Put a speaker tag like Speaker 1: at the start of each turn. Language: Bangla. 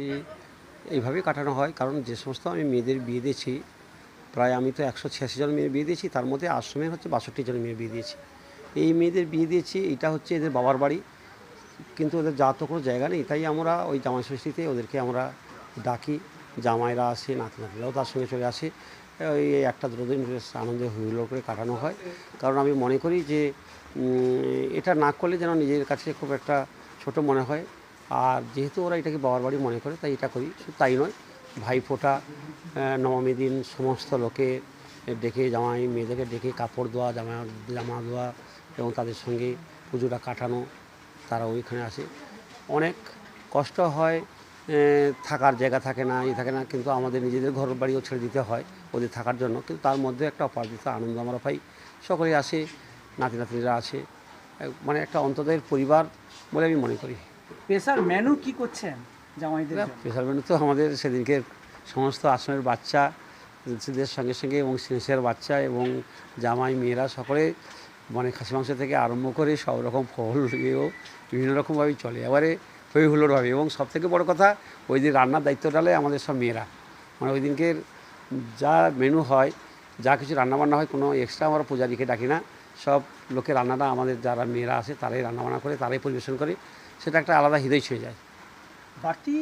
Speaker 1: মোটামুটি এইভাবেই কাটানো হয়। কারণ যে সমস্ত আমি মেয়েদের বিয়ে দিয়েছি, প্রায় আমি তো একশো ছিয়াশি জন মেয়ে বিয়ে দিয়েছি, তার মধ্যে আশ্রমে হচ্ছে বাষট্টি জন মেয়ে বিয়ে দিয়েছি। এই মেয়েদের বিয়ে দিয়েছি, এটা হচ্ছে এদের বাবার বাড়ি। কিন্তু ওদের যা তো কোনো জায়গা নেই, তাই আমরা ওই জামাই ষষ্ঠীতে ওদেরকে আমরা ডাকি, জামাইরা আসে, নাতি নাতিরাও তার সঙ্গে চলে আসে। ওই একটা দুদিন বেশ আনন্দে হুইলো করে কাটানো হয়। কারণ আমি মনে করি যে এটা না করলে যেন নিজের কাছে খুব একটা ছোট মনে হয়। আর যেহেতু ওরা এটাকে বাবার বাড়ি মনে করে, তাই এটা করি। শুধু তাই নয়, ভাইফোঁটা নবমী দিন সমস্ত লোকে ডেকে জামাই, মেয়েদেরকে ডেকে কাপড় দেওয়া জামা জামা দেওয়া এবং তাদের সঙ্গে পুজোটা কাটানো, তারা ওইখানে আসে। অনেক কষ্ট হয় থাকার জায়গা থাকে না ই থাকে না, কিন্তু আমাদের নিজেদের ঘর বাড়িও ছেড়ে দিতে হয় ওদের থাকার জন্য। কিন্তু তার মধ্যে একটা অপার্জিত আনন্দ আমরা পাই। সকলেই আসে নাতি নাতিরা আসে মানে একটা অন্তদের পরিবার বলে আমি মনে করি।
Speaker 2: স্পেশাল মেনু কি করছেন জামাইদের?
Speaker 1: প্রেশার মেনু তো আমাদের সেদিনকে সমস্ত আশ্রমের বাচ্চা দের সঙ্গে সঙ্গে এবং সিনেসের বাচ্চা এবং জামাই মেয়েরা সকলে মানে খাসি মাংস থেকে আরম্ভ করে সব রকম ফল ইয়েও বিভিন্ন রকমভাবেই চলে। এবারে হই হুল্লোড়ভাবে এবং সব থেকে বড় কথা ওই দিন রান্নার দায়িত্বটালে আমাদের সব মেয়েরা। মানে ওই দিনকে যা মেনু হয় যা কিছু রান্নাবান্না হয় কোনো এক্সট্রা আমরা পূজা পূজারীকে ডাকি না। সব লোকের রান্নাটা আমাদের যারা মেয়েরা আছে তারাই রান্নাবান্না করে তারাই পরিবেশন করে। সেটা একটা আলাদা হৃদয় ছুঁয়ে যায়।
Speaker 2: বাড়তি